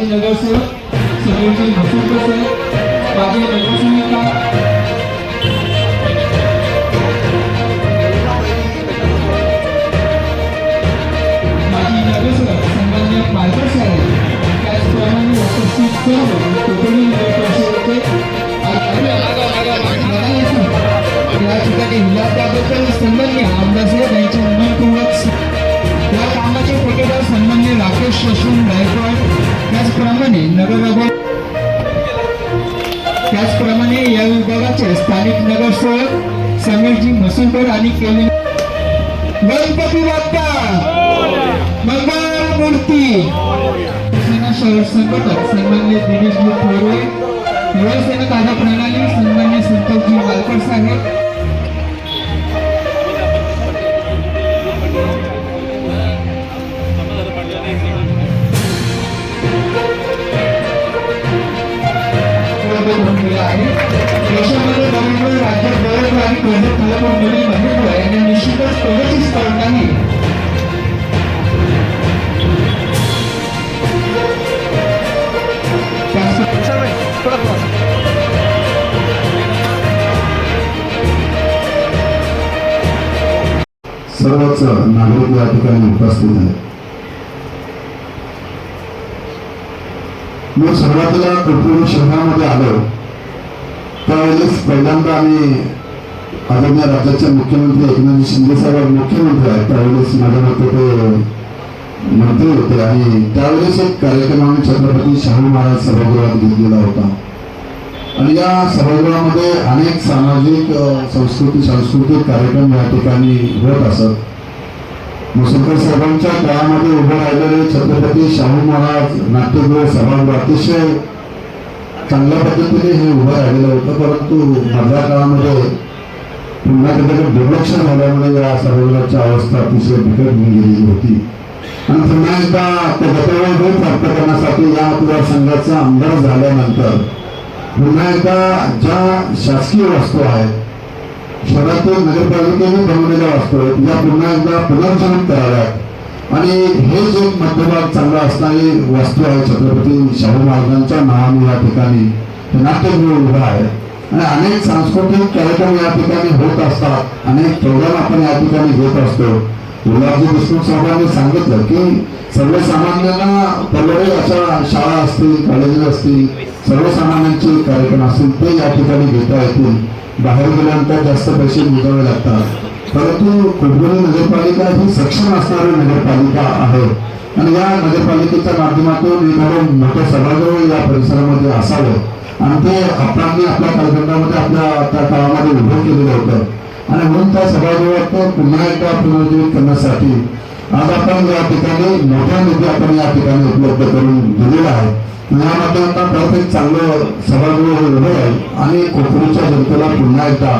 माजी नगरसेवक समीरजी मसूरकर साहेब माजी नगरसेविका माजी नगरसेवक सन्मान्य पालकर साहेब त्याचप्रमाणे उपस्थित सर्व कोकणी नगर परिषदेचे या ठिकाणी हिला सन्मान्य आमदार साहेब यांचे मनपूर्वक या कामाचे ठेकेदार सन्मान्य राकेश यशवंत गायकवाड त्याचप्रमाणे नगर त्याचप्रमाणे या विभागाचे स्थानिक नगरसेवक समीरजी मसुलकर आणि केले गणपती बाप्पा! मंगळ मूर्ती सेना शहर संघटक सन्मान्य दिनेश थोरवे युवासेना कायदा प्रणाली सन्मान्य संतोषजी देशामध्ये नवीन राज्यात मुली महिला यांना निश्चितच प्रगती नाही. सर्वच नागरिक या ठिकाणी उपस्थित आहे मी सुरुवातीला कोथरूड शहरामध्ये आलो त्यावेळेस पहिल्यांदा आम्ही आदरणीय राज्याचे मुख्यमंत्री एकनाथ शिंदे साहेब मुख्यमंत्री आहेत. त्यावेळेस माझ्या मते ते मंत्री होते आणि त्यावेळेस एक कार्यक्रम आम्ही छत्रपती शाहू महाराज सभागृहात घेतलेला होता. आणि या सभागृहामध्ये अनेक सामाजिक संस्कृती सांस्कृतिक कार्यक्रम या ठिकाणी होत असत. मुसलकर साहेबांच्या काळामध्ये उभं राहिलेले छत्रपती शाहू महाराज नाट्यगृह सभागृह अतिशय चांगल्या पद्धतीने हे उभं राहिलेलं होतं परंतु मधल्या काळामध्ये पुन्हा त्याच्याकडे दुर्लक्ष झाल्यामुळे या सभागृहाची अवस्था अतिशय बिकट होऊन गेलेली होती. आणि पुन्हा एकदा ते गतवैभव प्राप्त करण्यासाठी या मतदारसंघाचा आमदार झाल्यानंतर पुन्हा एकदा ज्या शासकीय वस्तू आहेत शहरातील नगरपालिकेने बनवलेला असतो. या पुन्हा एकदा पुनर्जनन कराव्यात आणि हे जे मध्यभाग चांगला असणारी वस्तू आहे छत्रपती शाहू महाराजांच्या नावाने या ठिकाणी. नाट्यगृह उभा आहे. आणि अनेक सांस्कृतिक कार्यक्रम या ठिकाणी होत असतात. अनेक प्रोग्राम आपण या ठिकाणी घेत असतो. गुलाबजी देशमुख साहेबांनी सांगितलं की सर्वसामान्यांना परवडेल अशा शाळा असतील कॉलेजेस असतील सर्वसामान्यांचे कार्यक्रम असतील ते या ठिकाणी घेता येतील. बाहेर गेल्यानंतर जास्त पैसे मोजावे लागतात. परंतु कुठबुरी नगरपालिका ही सक्षम असणारी नगरपालिका आहे. आणि या नगरपालिकेच्या माध्यमातून एखादं मोठं सभागृह या परिसरामध्ये असावं. आणि ते आपणांनी आपल्या कालखंडामध्ये आपल्या त्या काळामध्ये उभं केलेलं होतं. आणि म्हणून त्या सभागृहात पुन्हा एकदा पुनर्जीवित करण्यासाठी आज आपण या ठिकाणी मोठ्या निधी आपण या ठिकाणी उपलब्ध करून दिलेला आहे. या माध्यमातून परत एक चांगलं सभागृह उभं राहील आणि कोकणच्या जनतेला पुन्हा एकदा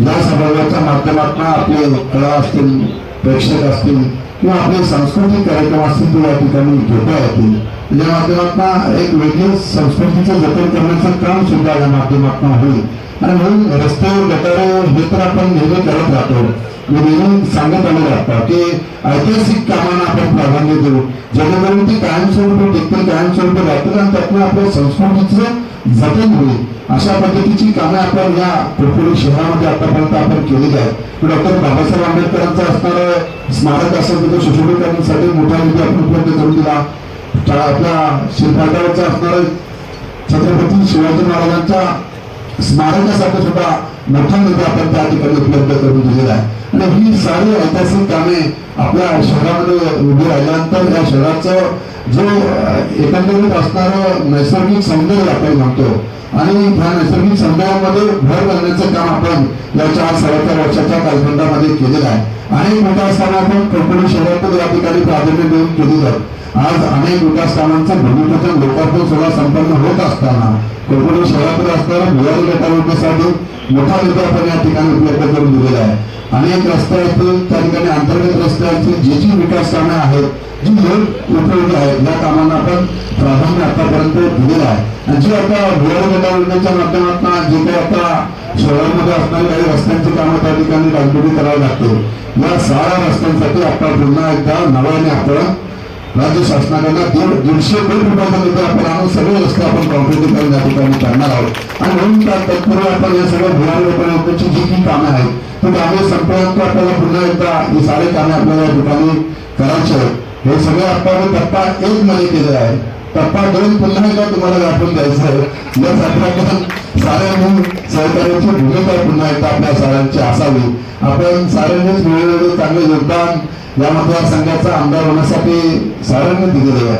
या सभागृहाच्या माध्यमातून आपले कला असतील प्रेक्षक असतील किंवा आपले सांस्कृतिक कार्यक्रम असतील ते या ठिकाणी घेता येतील. या माध्यमातून एक वेगळी संस्कृतीचं जतन करण्याचं काम सुद्धा या माध्यमातून होईल. आणि म्हणून रस्ते गटारे हे तर आपण नेहमी करत राहतो. मी नेहमी सांगत आलेलो असतो की ऐतिहासिक कामांना आपण प्राधान्य देऊ. जेणेकरून ती कायमस्वरूपी टिकतील कायमस्वरूपी राहतील आणि त्यातून आपल्या संस्कृतीचं जतन होईल. अशा पद्धतीची कामे आपण या कोकणी शहरामध्ये आतापर्यंत आपण केलेली आहेत. डॉक्टर बाबासाहेब आंबेडकरांचं असणारं स्मारक असेल तिथं सुशोभीकरणासाठी मोठा निधी आपण उपलब्ध करून दिला. आपल्या शिरपाटावरचं असणारा छत्रपती शिवाजी महाराजांच्या स्मारकासाठी सुद्धा मोठा निधी आपण त्या ठिकाणी उपलब्ध करून दिलेला आहे. आणि ही सारी ऐतिहासिक कामे आपल्या शहरामध्ये उभी राहिल्यानंतर या शहराचं जो एकंदरीत असणारं नैसर्गिक सौंदर्य आपण म्हणतो आणि ह्या नैसर्गिक सौंदर्यामध्ये भर घालण्याचं काम आपण या चार साडेचार वर्षाच्या कालखंडामध्ये केलेलं आहे. आणि मोठा असताना आपण कोकणी शहरात या ठिकाणी प्राधान्य देऊन केलेलं आज अनेक विकास भूमिपूजन लोकार्पण सोहळा संपन्न होत असताना कोकण शहरातील असणारा भुयारी गटारोडण्यासाठी मोठा निधी आपण या ठिकाणी उपलब्ध करून दिलेला आहे. अनेक रस्ते असतील त्या ठिकाणी अंतर्गत रस्ते असतील जी जी विकास कामे आहेत जी लोक उपयोगी आहेत या कामांना आपण प्राधान्य आतापर्यंत दिलेलं आहे. आणि जी आता भुयारी गटारोडण्याच्या माध्यमातून जे काही आता शहरामध्ये असणारी काही रस्त्यांची कामं त्या ठिकाणी राजगुरी करावी लागते या साऱ्या रस्त्यांसाठी आपण पुन्हा एकदा नव्याने आपण राज्य शासनाकडनं दीड दीडशे कोटी रुपयाचा निधी आपण कामाचं आपण कॉन्क्रिटीकरण या ठिकाणी करणार आहोत. आणि म्हणून त्या तत्पूर्वी आपण या सगळ्या भुयारी लोकांची जी जी कामं आहेत ती कामे संपल्यानंतर आपल्याला पुन्हा एकदा ही सारे कामे आपल्याला या ठिकाणी करायचे आहेत. हे सगळे आपण टप्पा एक मध्ये केले आहे. टप्पा दोन पुन्हा एकदा तुम्हाला गाठून द्यायचं आहे. यासाठी आपण साऱ्यांनी सहकार्याची भूमिका पुन्हा एकदा आपल्या साऱ्यांची असावी. आपण साऱ्यांनीच मिळवलेलं चांगलं योगदान या मतदारसंघाचा आमदार होण्यासाठी सारांनी दिलेले आहे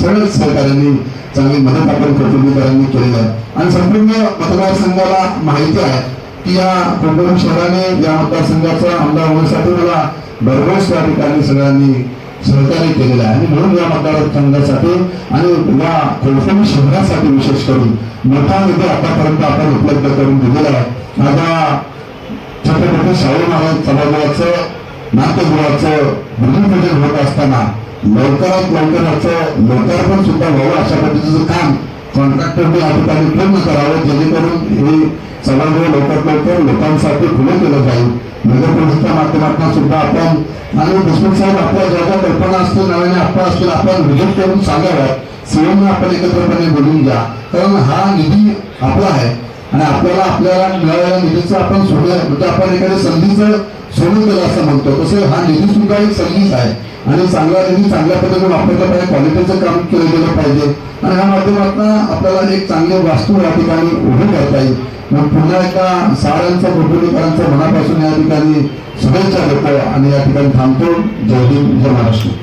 सगळ्याच सरकारांनी चांगली मदत आपण कुटुंबीकरांनी केलेली आहे. आणि संपूर्ण मतदारसंघाला माहिती आहे की या कोकण शहराने या मतदारसंघाचा आमदार होण्यासाठी मला भरघोस त्या ठिकाणी सगळ्यांनी सहकार्य केलेलं आहे. आणि म्हणून या मतदारसंघासाठी आणि या कोकण शहरासाठी विशेष करून मोठा निधी आतापर्यंत आपण उपलब्ध करून दिलेला आहे. आता छत्रपती शाहू महाराज सभागृहाचं नाट्यगृहाचं भूमिपूजन होत असताना लवकरात लवकराचं लोकार्पण सुद्धा व्हावं अशा पद्धतीचं काम कॉन्ट्रॅक्टरने या ठिकाणी पूर्ण करावं जेणेकरून हे सभागृह लवकरात लवकर लोकांसाठी खुलं केलं जाईल. नगर परिषदेच्या माध्यमातून सुद्धा आपण आणि देशमुख साहेब आपल्या ज्या ज्या कल्पना असतील नव्याने आपल्या असतील आपण विजिट करून सांगाव्यात. सीएमना आपण एकत्रपणे बोलून घ्या. कारण हा निधी आपला आहे. आणि आपल्याला आपल्याला मिळालेल्या निधीचं आपण सोडलं म्हणजे आपण एखाद्या संधीचं सोडून केलं असं म्हणतो. तसं हा निधी सुद्धा एक संधीच आहे. आणि चांगला निधी चांगल्या पद्धतीने वापरला पाहिजे क्वालिटीचं काम केलं गेलं पाहिजे. आणि ह्या माध्यमातून आपल्याला एक चांगली वास्तू या ठिकाणी उभी करता येईल. मग पुन्हा एकदा साळ्यांचा कुटुंबीकरांचा मनापासून या ठिकाणी शुभेच्छा देतो आणि या ठिकाणी थांबतो. जय हिंद जय महाराष्ट्र.